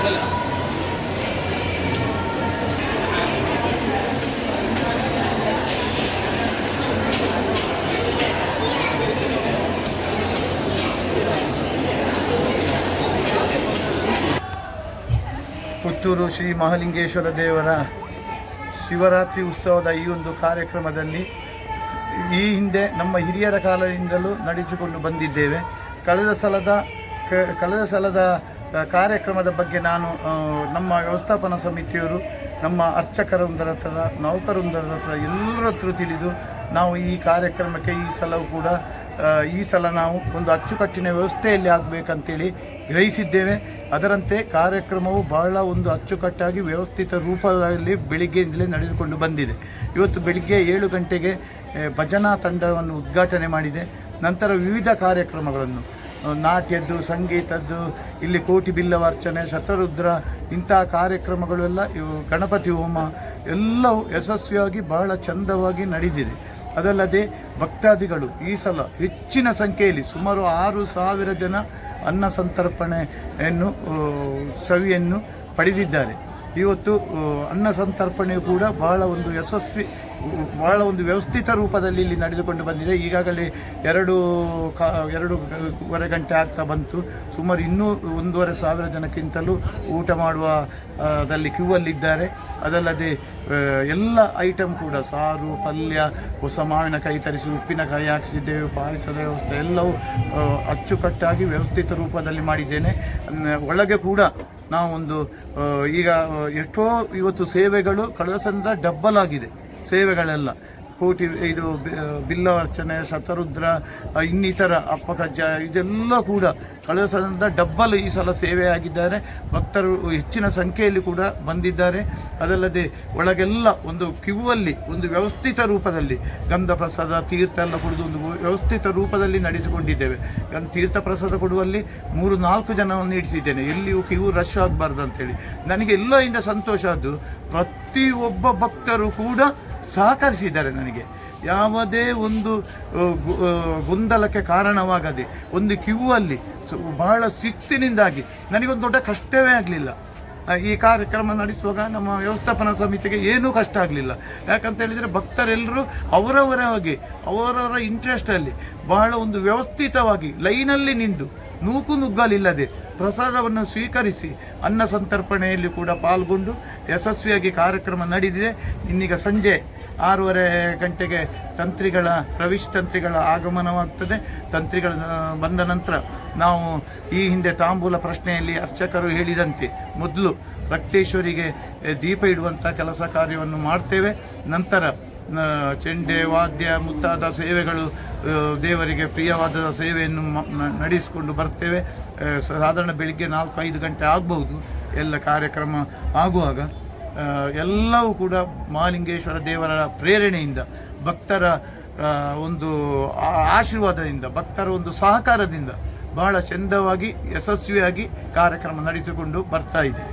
ಆಗಲ್ಲ. ಪುತ್ತೂರು ಶ್ರೀ ಮಹಾಲಿಂಗೇಶ್ವರ ದೇವರ ಶಿವರಾತ್ರಿ ಉತ್ಸವದ ಈ ಒಂದು ಕಾರ್ಯಕ್ರಮದಲ್ಲಿ ಈ ಹಿಂದೆ ನಮ್ಮ ಹಿರಿಯರ ಕಾಲದಿಂದಲೂ ನಡೆಸಿಕೊಂಡು ಬಂದಿದ್ದೇವೆ. ಕಳೆದ ಸಲದ ಕಳೆದ ಸಲದ ಕಾರ್ಯಕ್ರಮದ ಬಗ್ಗೆ ನಾನು ನಮ್ಮ ವ್ಯವಸ್ಥಾಪನಾ ಸಮಿತಿಯವರು, ನಮ್ಮ ಅರ್ಚಕರೊಂದರ ಹತ್ರ, ನೌಕರೊಂದರ ಹತ್ರ ಎಲ್ಲರ ಹತ್ರ ತಿಳಿದು ನಾವು ಈ ಕಾರ್ಯಕ್ರಮಕ್ಕೆ ಈ ಸಲವೂ ಕೂಡ ಈ ಸಲ ನಾವು ಒಂದು ಅಚ್ಚುಕಟ್ಟಿನ ವ್ಯವಸ್ಥೆಯಲ್ಲಿ ಆಗಬೇಕಂತೇಳಿ ಗ್ರಹಿಸಿದ್ದೇವೆ. ಅದರಂತೆ ಕಾರ್ಯಕ್ರಮವು ಬಹಳ ಒಂದು ಅಚ್ಚುಕಟ್ಟಾಗಿ ವ್ಯವಸ್ಥಿತ ರೂಪದಲ್ಲಿ ಬೆಳಿಗ್ಗೆಯಿಂದಲೇ ನಡೆದುಕೊಂಡು ಬಂದಿದೆ. ಇವತ್ತು ಬೆಳಿಗ್ಗೆ ಏಳು ಗಂಟೆಗೆ ಭಜನಾ ತಂಡವನ್ನು ಉದ್ಘಾಟನೆ ಮಾಡಿದೆ. ನಂತರ ವಿವಿಧ ಕಾರ್ಯಕ್ರಮಗಳನ್ನು. ನಾಟ್ಯದ್ದು, ಸಂಗೀತದ್ದು, ಇಲ್ಲಿ ಕೋಟಿ ಬಿಲ್ಲವಾರ್ಚನೆ ಶತರುದ್ರ, ಇಂಥ ಕಾರ್ಯಕ್ರಮಗಳು ಎಲ್ಲ ಇವು ಗಣಪತಿ ಹೋಮ ಎಲ್ಲವೂ ಯಶಸ್ವಿಯಾಗಿ ಬಹಳ ಚಂದವಾಗಿ ನಡೆದಿದೆ. ಅದಲ್ಲದೆ ಭಕ್ತಾದಿಗಳು ಈ ಸಲ ಹೆಚ್ಚಿನ ಸಂಖ್ಯೆಯಲ್ಲಿ ಸುಮಾರು ಆರು ಸಾವಿರ ಜನ ಅನ್ನ ಸಂತರ್ಪಣೆಯನ್ನು ಸವಿಯನ್ನು ಪಡೆದಿದ್ದಾರೆ. ಇವತ್ತು ಅನ್ನ ಸಂತರ್ಪಣೆ ಕೂಡ ಬಹಳ ಒಂದು ಯಶಸ್ವಿ, ಬಹಳ ಒಂದು ವ್ಯವಸ್ಥಿತ ರೂಪದಲ್ಲಿ ಇಲ್ಲಿ ನಡೆದುಕೊಂಡು ಬಂದಿದೆ. ಈಗಾಗಲೇ ಎರಡು ಕಾ ಎರಡೂವರೆ ಗಂಟೆ ಆಗ್ತಾ ಬಂತು. ಸುಮಾರು ಇನ್ನೂ ಒಂದೂವರೆ ಸಾವಿರ ಜನಕ್ಕಿಂತಲೂ ಊಟ ಮಾಡುವ ದಲ್ಲಿ ಕ್ಯೂ ಅಲ್ಲಿದ್ದಾರೆ ಅದಲ್ಲದೆ ಎಲ್ಲ ಐಟಮ್ ಕೂಡ, ಸಾರು, ಪಲ್ಯ, ಹೊಸ ಮಾವಿನಕಾಯಿ ತರಿಸಿ, ಉಪ್ಪಿನಕಾಯಿ ಹಾಕಿಸಿದ್ದೇವೆ ಪಾಯಸದ ವ್ಯವಸ್ಥೆ ಎಲ್ಲವೂ ಅಚ್ಚುಕಟ್ಟಾಗಿ ವ್ಯವಸ್ಥಿತ ರೂಪದಲ್ಲಿ ಮಾಡಿದ್ದೇನೆ. ಒಳಗೆ ಕೂಡ ನಾವು ಒಂದು ಈಗ ಎಷ್ಟೋ ಇವತ್ತು ಸೇವೆಗಳು ಕಳೆದ ಸಂದ ಡಬ್ಬಲ್ ಆಗಿದೆ ಸೇವೆಗಳೆಲ್ಲ. ಕೋಟಿ, ಇದು ಬಿಲ್ಲ ಅರ್ಚನೆ, ಶತರುದ್ರ ಇನ್ನಿತರ ಅಪ್ಪಕಜ್ಜ ಇದೆಲ್ಲ ಕೂಡ ಕಳೆದ ಸಲದಿಂದ ಡಬ್ಬಲ್ ಈ ಸಲ ಸೇವೆ ಆಗಿದ್ದಾರೆ. ಭಕ್ತರು ಹೆಚ್ಚಿನ ಸಂಖ್ಯೆಯಲ್ಲಿ ಕೂಡ ಬಂದಿದ್ದಾರೆ. ಅದಲ್ಲದೆ ಒಳಗೆಲ್ಲ ಒಂದು ಕ್ಯೂವಲ್ಲಿ ಒಂದು ವ್ಯವಸ್ಥಿತ ರೂಪದಲ್ಲಿ ಗಂಧ ಪ್ರಸಾದ, ತೀರ್ಥ ಎಲ್ಲ ಕುಡಿದು ಒಂದು ವ್ಯವಸ್ಥಿತ ರೂಪದಲ್ಲಿ ನಡೆಸಿಕೊಂಡಿದ್ದೇವೆ. ಗಂಧ, ತೀರ್ಥ ಪ್ರಸಾದ ಕೊಡುವಲ್ಲಿ ಮೂರು, ನಾಲ್ಕು ಜನವನ್ನು ಇಡಿಸಿದ್ದೇನೆ ಎಲ್ಲಿಯೂ ಕ್ಯೂ ರಶ್ ಆಗಬಾರ್ದು ಅಂತೇಳಿ. ನನಗೆ ಎಲ್ಲರಿಂದ ಸಂತೋಷ ಆದ್ದು ಪ್ರತಿಯೊಬ್ಬ ಭಕ್ತರು ಕೂಡ ಸಹಕರಿಸಿದ್ದಾರೆ ನನಗೆ. ಯಾವುದೇ ಒಂದು ಗೊಂದಲಕ್ಕೆ ಕಾರಣವಾಗದೆ, ಒಂದು ಕಿವುವಲ್ಲಿ ಬಹಳ ಶಿಸ್ತಿನಿಂದಾಗಿ, ನನಗೊಂದು ದೊಡ್ಡ ಕಷ್ಟವೇ ಆಗಲಿಲ್ಲ. ಈ ಕಾರ್ಯಕ್ರಮ ನಡೆಸುವಾಗ ನಮ್ಮ ವ್ಯವಸ್ಥಾಪನಾ ಸಮಿತಿಗೆ ಏನೂ ಕಷ್ಟ ಆಗಲಿಲ್ಲ. ಯಾಕಂತ ಹೇಳಿದರೆ ಭಕ್ತರೆಲ್ಲರೂ ಅವರವರಾಗಿ ಅವರವರ ಇಂಟ್ರೆಸ್ಟಲ್ಲಿ ಬಹಳ ಒಂದು ವ್ಯವಸ್ಥಿತವಾಗಿ, ಲೈನಲ್ಲಿ ನಿಂದು ನೂಕು ನುಗ್ಗಲಿಲ್ಲದೆ ಪ್ರಸಾದವನ್ನು ಸ್ವೀಕರಿಸಿ, ಅನ್ನ ಸಂತರ್ಪಣೆಯಲ್ಲಿ ಕೂಡ ಪಾಲ್ಗೊಂಡು ಯಶಸ್ವಿಯಾಗಿ ಕಾರ್ಯಕ್ರಮ ನಡೆದಿದೆ. ಇನ್ನೀಗ ಸಂಜೆ ಆರೂವರೆ ಗಂಟೆಗೆ ತಂತ್ರಿಗಳ, ಪ್ರವಿಶ್ ತಂತ್ರಿಗಳ ಆಗಮನವಾಗ್ತದೆ. ತಂತ್ರಿಗಳ ಬಂದ ನಂತರ ನಾವು ಈ ಹಿಂದೆ ತಾಂಬೂಲ ಪ್ರಶ್ನೆಯಲ್ಲಿ ಅರ್ಚಕರು ಹೇಳಿದಂತೆ ಮೊದಲು ರಕ್ತೇಶ್ವರಿಗೆ ದೀಪ ಇಡುವಂಥ ಕೆಲಸ ಕಾರ್ಯವನ್ನು ಮಾಡ್ತೇವೆ. ನಂತರ ಚೆಂಡೆ, ವಾದ್ಯ ಮುಂತಾದ ಸೇವೆಗಳು ದೇವರಿಗೆ ಪ್ರಿಯವಾದ ಸೇವೆಯನ್ನು ನಡೆಸಿಕೊಂಡು ಬರ್ತೇವೆ. ಸಾಧಾರಣ ಬೆಳಿಗ್ಗೆ ನಾಲ್ಕು ಐದು ಗಂಟೆ ಆಗಬಹುದು. ಎಲ್ಲ ಕಾರ್ಯಕ್ರಮ ಆಗುವಾಗ ಎಲ್ಲವೂ ಕೂಡ ಮಹಾಲಿಂಗೇಶ್ವರ ದೇವರ ಪ್ರೇರಣೆಯಿಂದ, ಭಕ್ತರ ಒಂದು ಆಶೀರ್ವಾದದಿಂದ, ಭಕ್ತರ ಒಂದು ಸಹಕಾರದಿಂದ ಬಹಳ ಚಂದವಾಗಿ, ಯಶಸ್ವಿಯಾಗಿ ಕಾರ್ಯಕ್ರಮ ನಡೆಸಿಕೊಂಡು ಬರ್ತಾ ಇದೆ.